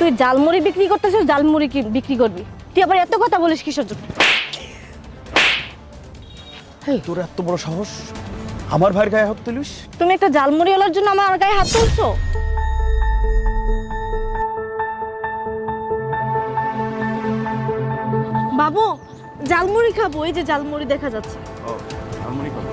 তুই জালমুড়ি বিক্রি করতেছিস জালমুড়ি কি বিক্রি করবি? তুই আবার এত কথা বলিস কিসের জন্য? তোর এত বড় সাহস? আমার ভাইয়ের গায়ে হাত তুলিস? তুমি একটা জালমুড়িওয়ালার জন্য আমার গায়ে হাত তুলছো? বাবু জালমুড়ি খাব এই যে জালমুড়ি দেখা যাচ্ছে। ও আমরি কথা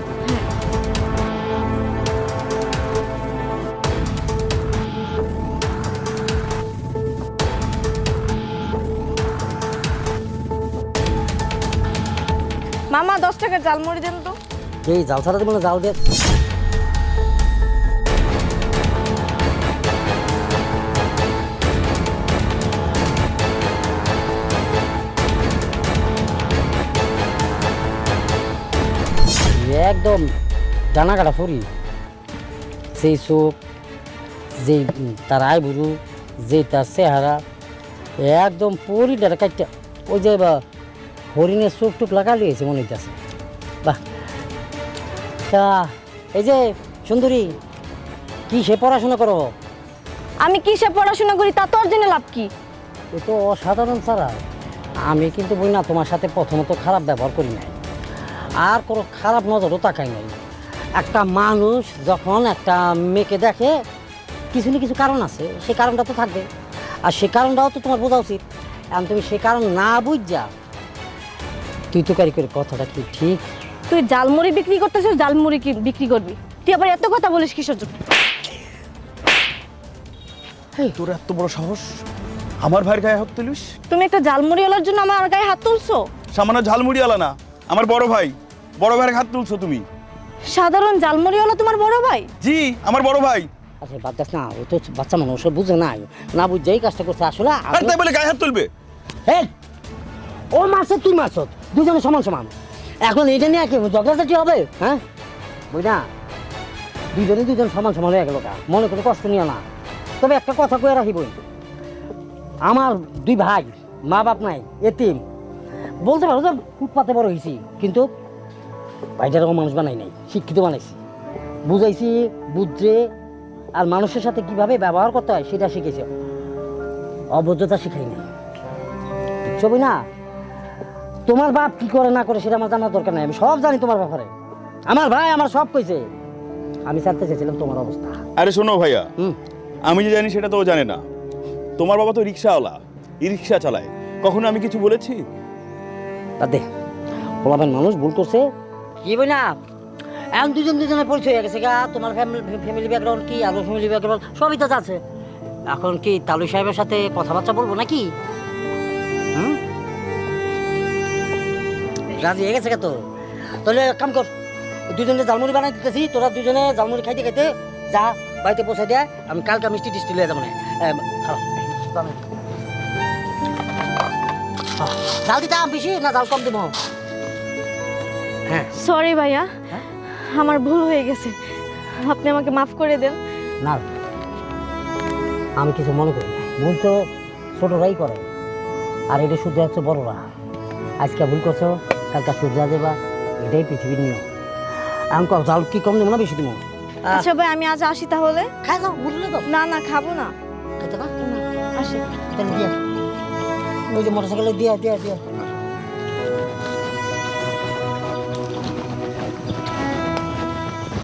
মামা, দশ টাকা জালমুড়ি দেন তো। এই জাল ছাড়া দেবো জাল দিয়ে একদম ডানা কাটা ফুরি। সেই চোখ, যেই তার আয় বুড়ু যেই তার চেহারা, একদম পরি ডাটা কাটটা ওই যে হরিণের চোখ টুক লাগা লিয়েছে মনে হইতেছে। বাহ। তা এই যে সুন্দরী কি সে পড়াশোনা করো? আমি কিসে পড়াশোনা করি তা তোর জন্য লাভ কি? এ তো অসাধারণ ছাড়া আমি কিন্তু বই না তোমার সাথে প্রথমত খারাপ ব্যবহার করি নাই। আর কোনো খারাপ নজরও তাকাই নাই। একটা মানুষ যখন একটা মেয়েকে দেখে কিছু না কিছু কারণ আছে সে কারণটা তো থাকবে। আর সে কারণটাও তো তোমার বোঝা উচিত। এখন তুমি সে কারণ না বুঝা তুই তো কারি করে কথাটা কি ঠিক। তুই জালমুড়ি বিক্রি করতেছিস জালমুড়ি কি বিক্রি করবি? তুই আবার এত কথা বলিস কিসের জন্য? তোর এত বড় সাহস? আমার ভাইয়ের গায়ে হাত তুলিস? তুমি একটা জালমুড়িওয়ালার জন্য আমার গায়ে হাত তুলছো? সামান্য ঝালমুড়ি আলা না আমার বড় ভাই। বড় ভাইয়ের হাত তুলছো তুমি। সাধারণ জালমুড়িওয়ালা তোমার বড় ভাই? জি আমার বড় ভাই। আচ্ছা বাদ দাস না ও তো বাচ্চা মানুষ ও বুঝে নাই। না বুঝে এই কাজটা করছে আসলে আর তাই বলে গায়ে হাত তুলবে? এই, ও মাছ তুই মাছ দুজনে সমান সমান। এখন এটা নিয়ে কি ঝগড়াঝাটি হবে? হ্যাঁ? বুঝ না দুজনে দুজন সমান সমান হয়ে গেল মনে করে কষ্ট নিও না। তবে একটা কথা কয়ে রাখি বই। আমার দুই ভাই, মা বাপ নাই, এতিম। বলতে পারো যে ফুটপাতে বড় হয়েছি কিন্তু ভাইটার এরকম মানুষ বানাই নাই, শিক্ষিত বানাইছি। বুঝাইছি বুঝছে আর মানুষের সাথে কীভাবে ব্যবহার করতে হয় সেটা শিখেছে। অবদ্ধতা শিখাই নাই। না তোমার বাপ কি করে না করে সেটা আমার জানার দরকার নাই আমি সব জানি তোমার ব্যাপারে। আমার ভাই আমার সব কইছে। আমি জানতে চাইছিলাম তোমার অবস্থা। আরে শোনো ভাইয়া আমি যে জানি সেটা তো ও জানে না। তোমার বাবা তো রিক্সাওয়ালা ই রিক্সা চালায়। কখনো আমি কিছু বলেছি? দে বলাবেন মানুষ ভুল করছে। কি বই না? এখন দুজন দুজনের পরিচয় হয়ে গেছে গা। তোমার ফ্যামিলি ব্যাকগ্রাউন্ড কি? আমার ফ্যামিলি ব্যাকগ্রাউন্ড সবই তো আছে এখন কি তালু সাহেবের সাথে কথাবার্তা বলব নাকি? রাজি হয়ে গেছে তো? তাহলে এক কাম কর দুজনে জালমুড়ি বানাই দিতেছি তোরা দুজনে জালমুড়ি খাইতে খাইতে যা বাড়িতে পৌঁছে দেয় আমি কালকে মিষ্টি টিষ্টি লিয়ে যাব না। জাল দিতাম বেশি না জাল কম দেবো? হ্যাঁ। সরি ভাইয়া হ্যাঁ? আমার ভুল হয়ে গেছে। আপনি আমাকে মাফ করে দেন। না আমি কিছু মনে করি না। ভুল তো ছোটরাই করে আর এটা শুধু হচ্ছে বড়রা। আজকে ভুল করছ কালকে সূর্যা দেবা এটাই পৃথিবীর নিয়ম। আমি কও, জাল কি কম দেবো না বেশি দেবো? আচ্ছা ভাই আমি আজ আসি তাহলে? খাই যাও বুঝলে তো? না না খাব না। খেতে না আসি। তাহলে দিয়া ওই যে মোটর সাইকেলে দিয়া দিয়া দিয়া।